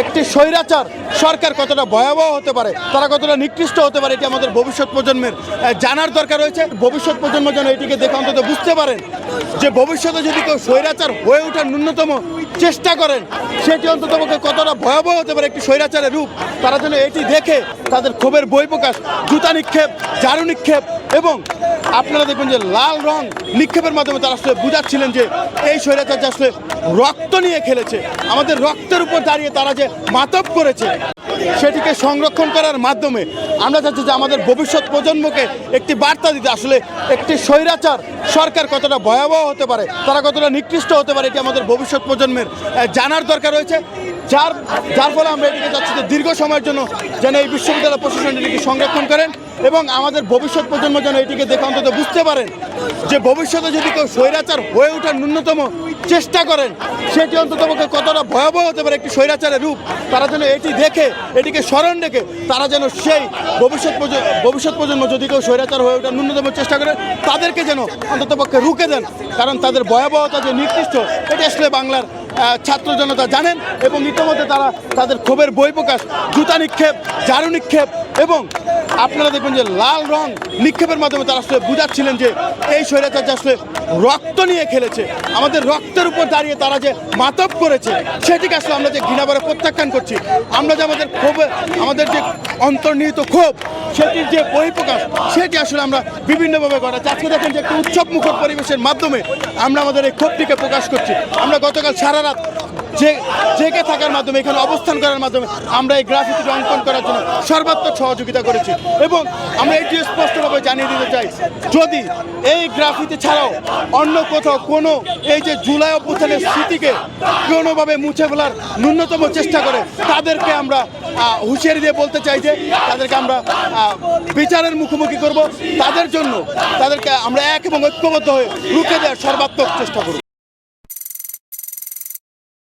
একটি স্বৈরাচার সরকার কতটা ভয়াবহ হতে পারে, তারা কতটা নিকৃষ্ট হতে পারে, এটি আমাদের ভবিষ্যৎ প্রজন্মের জানার দরকার রয়েছে। ভবিষ্যৎ প্রজন্ম যেন এটিকে দেখে অন্তত বুঝতে পারেন যে ভবিষ্যতে যদি কেউ স্বৈরাচার হয়ে ওঠার ন্যূনতম চেষ্টা করেন। সেটি অন্তত কতটা ভয়াবহ হতে পারে একটি স্বৈরাচারের রূপ, তারা যেন এটি দেখে তাদের ক্ষোভের বই প্রকাশ জুতা নিক্ষেপ, ঝাড়ু নিক্ষেপ এবং আপনারা দেখবেন যে লাল রং নিক্ষেপের মাধ্যমে তারা আসলে বুঝাচ্ছিলেন যে এই স্বৈরাচার যে আসলে রক্ত নিয়ে খেলেছে, আমাদের রক্তের উপর দাঁড়িয়ে তারা যে মাতব করেছে, সেটিকে সংরক্ষণ করার মাধ্যমে আমরা চাচ্ছি যে আমাদের ভবিষ্যৎ প্রজন্মকে একটি বার্তা দিতে, আসলে একটি স্বৈরাচার সরকার কতটা ভয়াবহ হতে পারে, তারা কতটা নিকৃষ্ট হতে পারে, এটি আমাদের ভবিষ্যৎ প্রজন্মের আহ, জানার দরকার রয়েছে। যার যার ফলে আমরা এটিকে চাচ্ছি যে দীর্ঘ সময়ের জন্য যেন এই বিশ্ববিদ্যালয় প্রশাসন এটিকে সংরক্ষণ করেন এবং আমাদের ভবিষ্যৎ প্রজন্ম যেন এটিকে দেখে অন্তত বুঝতে পারেন যে ভবিষ্যতে যদি কেউ স্বৈরাচার হয়ে ওঠার ন্যূনতম চেষ্টা করেন সেটি অন্তত কতটা ভয়াবহ হতে পারে একটি স্বৈরাচারের রূপ তারা যেন এটি দেখে এটিকে স্মরণ রেখে তারা যেন সেই ভবিষ্যৎ ভবিষ্যৎ প্রজন্ম যদি কেউ স্বৈরাচার হয়ে ওঠার ন্যূনতম চেষ্টা করে তাদেরকে যেন অন্তত পক্ষে রুখে দেন। কারণ তাদের ভয়াবহতা যে নির্দিষ্ট এটি আসলে বাংলার ছাত্র জনতা জানেন এবং ইতিমধ্যে তারা তাদের ক্ষোভের বই প্রকাশ, জুতা নিক্ষেপ, ঝাড়ু নিক্ষেপ এবং আপনারা দেখবেন যে লাল রং নিক্ষেপের মাধ্যমে তারা আসলে বুঝাচ্ছিলেন যে এই স্বৈরাচার আসলে রক্ত নিয়ে খেলেছে। আমাদের রক্তের উপর দাঁড়িয়ে তারা যে মাতব করেছে, সেটিকে আসলে আমরা যে ঘৃণাবারে প্রত্যাখ্যান করছি। আমরা যে আমাদের ক্ষোভে, আমাদের যে অন্তর্নিহিত ক্ষোভ, সেটির যে বহিঃপ্রকাশ, সেটি আসলে আমরা বিভিন্নভাবে করা আজকে দেখেন যে একটি উৎসব মুখর পরিবেশের মাধ্যমে আমরা আমাদের এই ক্ষোভটিকে প্রকাশ করছি। আমরা গতকাল সারা রাত জেগে থাকার মাধ্যমে, এখানে অবস্থান করার মাধ্যমে আমরা এই গ্রাফিতিটি অঙ্কন করার জন্য সর্বাত্মক সহযোগিতা করেছি। এবং আমরা এটি স্পষ্টভাবে জানিয়ে দিতে চাই, যদি এই গ্রাফিতি ছাড়াও অন্য কোথাও কোনো এই যে জুলাই অভ্যুত্থানের স্মৃতিকে কোনোভাবে মুছে ফেলার ন্যূনতম চেষ্টা করে, তাদেরকে আমরা হুঁশিয়ারি দিয়ে বলতে চাই যে, তাদেরকে আমরা বিচারের মুখোমুখি করব। তাদের জন্য তাদেরকে আমরা এক এবং ঐক্যবদ্ধ হয়ে রুখে দেওয়ার সর্বাত্মক চেষ্টা করব।